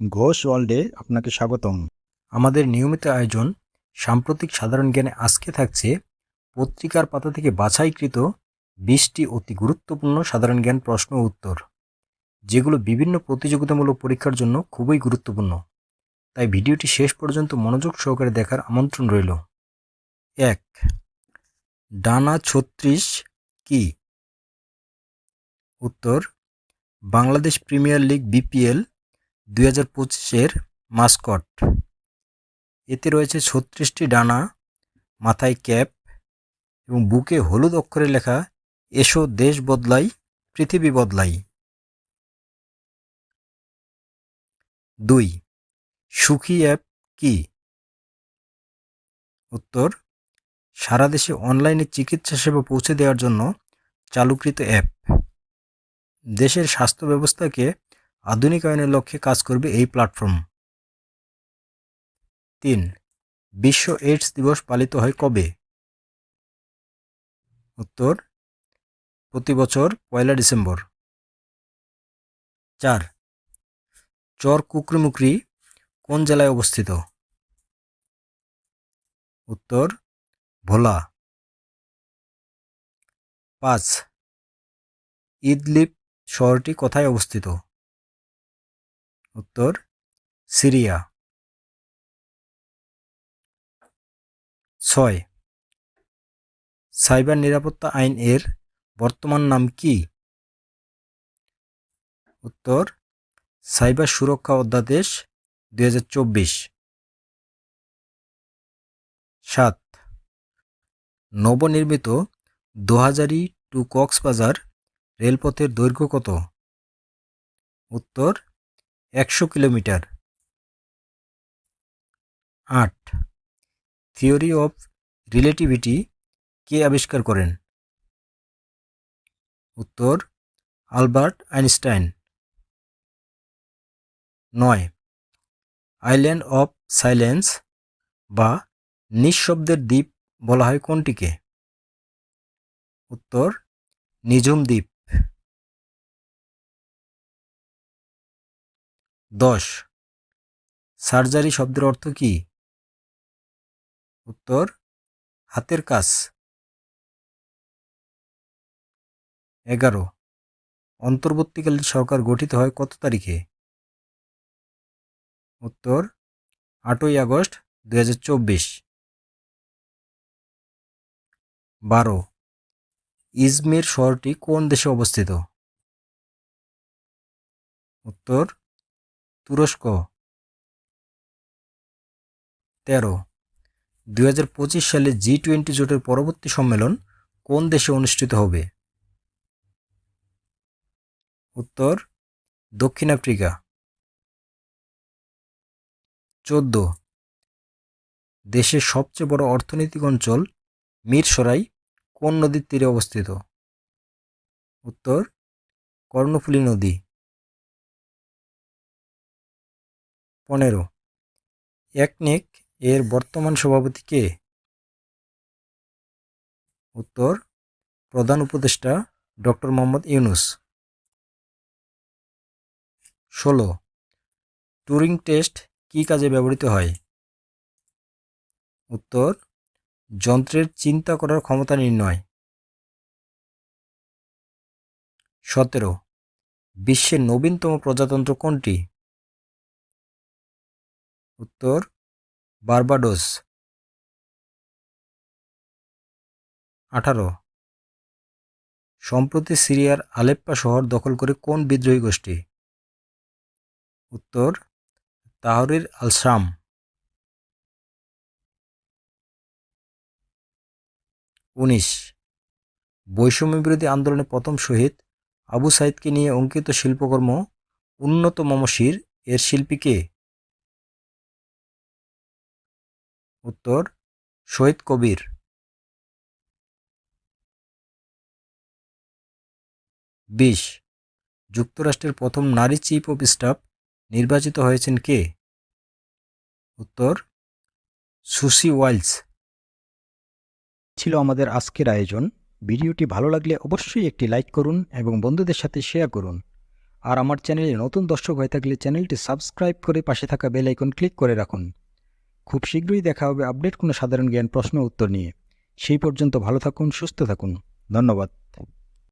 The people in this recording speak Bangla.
ঘোষ ওয়ার্ল্ডে আপনাকে স্বাগতম। আমাদের নিয়মিত আয়োজন সাম্প্রতিক সাধারণ জ্ঞানে আজকে থাকছে পত্রিকার পাতা থেকে বাছাইকৃত বিশটি অতি গুরুত্বপূর্ণ সাধারণ জ্ঞান প্রশ্ন উত্তর, যেগুলো বিভিন্ন প্রতিযোগিতামূলক পরীক্ষার জন্য খুবই গুরুত্বপূর্ণ। তাই ভিডিওটি শেষ পর্যন্ত মনোযোগ সহকারে দেখার আমন্ত্রণ রইল। এক, ডানা ছত্রিশ কি? উত্তর, বাংলাদেশ প্রিমিয়ার লিগ বিপিএল দুই হাজার পঁচিশের মাস্কট। এতে রয়েছে ছত্রিশটি ডানা, মাথায় ক্যাপ এবং বুকে হলুদ অক্ষরে লেখা, এসো দেশ বদলাই, পৃথিবী বদলাই। দুই, সুখী অ্যাপ কি? উত্তর, সারা দেশে অনলাইনে চিকিৎসা সেবা পৌঁছে দেওয়ার জন্য চালুকৃত অ্যাপ। দেশের স্বাস্থ্য ব্যবস্থাকে আধুনিকায়নের লক্ষ্যে কাজ করবে এই প্ল্যাটফর্ম। তিন, বিশ্ব এইডস দিবস পালিত হয় কবে? উত্তর, প্রতি বছর পয়লা ডিসেম্বর। চার, চর কুকরিমুকরি কোন জেলায় অবস্থিত? উত্তর, ভোলা। পাঁচ ইদলিপ শহরটি কোথায় অবস্থিত? উত্তর, সিরিয়া। ছয়। সাইবার নিরাপত্তা আইন এর বর্তমান নাম কি? উত্তর, সাইবার সুরক্ষা অধ্যাদেশ, দুই সাত। নবনির্মিত দোহাজারি টু কক্সবাজার রেলপথের দৈর্ঘ্য কত? উত্তর একশো কিলোমিটার। আট। থিওরি অফ রিলেটিভিটি কে আবিষ্কার করেন? উত্তর, আলবার্ট আইনস্টাইন। নয়। আইল্যান্ড অফ সাইলেন্স বা নিঃশব্দের দ্বীপ বলা হয় কোনটিকে? উত্তর, নিঝুম দ্বীপ। দশ। সার্জারি শব্দের অর্থ কি? উত্তর, হাতের কাজ। এগারো। অন্তর্বর্তীকালীন সরকার গঠিত হয় কত তারিখে? উত্তর, আটই আগস্ট দুই হাজার চব্বিশ। বারো। ইজমির শহরটি কোন দেশে অবস্থিত? উত্তর তুরস্ক। তেরো। দুই সালে জি টোয়েন্টি জোটের পরবর্তী সম্মেলন কোন দেশে অনুষ্ঠিত হবে? উত্তর, দক্ষিণ আফ্রিকা। চোদ্দ। দেশের সবচেয়ে বড় অর্থনৈতিক অঞ্চল মিরসরাই কোন নদীর তীরে অবস্থিত? উত্তর, কর্ণফুলী নদী। পনেরো। একনেক এর বর্তমান সভাপতি কে? উত্তর, প্রধান উপদেষ্টা ডক্টর মোহাম্মদ ইউনুস। ষোলো টুরিং টেস্ট কী কাজে ব্যবহৃত হয়? উত্তর, যন্ত্রের চিন্তা করার ক্ষমতা নির্ণয়। সতেরো, বিশ্বের নবীনতম প্রজাতন্ত্র কোনটি? উত্তর, বার্বাডোস। আঠারো। সম্প্রতি সিরিয়ার আলেপ্পা শহর দখল করে কোন বিদ্রোহী গোষ্ঠী? উত্তর, তাহরির আলসাম। উনিশ। বৈষম্য বিরোধী আন্দোলনে প্রথম শহীদ আবু সাইদকে নিয়ে অঙ্কিত শিল্পকর্ম উন্নত মমশির। এর শিল্পী কে? উত্তর, শহীদ কবির। বিশ, যুক্তরাষ্ট্রের প্রথম নারী চিফ অফ স্টাফ নির্বাচিত হয়েছেন কে? উত্তর, সুসি ওয়াইলস। ছিল আমাদের আজকের আয়োজন। ভিডিওটি ভালো লাগলে অবশ্যই একটি লাইক করুন এবং বন্ধুদের সাথে শেয়ার করুন। আর আমার চ্যানেলে নতুন দর্শক হয়ে থাকলে চ্যানেলটি সাবস্ক্রাইব করে পাশে থাকা বেল আইকন ক্লিক করে রাখুন। খুব শীঘ্রই দেখা হবে আপডেট কোনো সাধারণ জ্ঞান প্রশ্ন উত্তর নিয়ে। সেই পর্যন্ত ভালো থাকুন, সুস্থ থাকুন। ধন্যবাদ।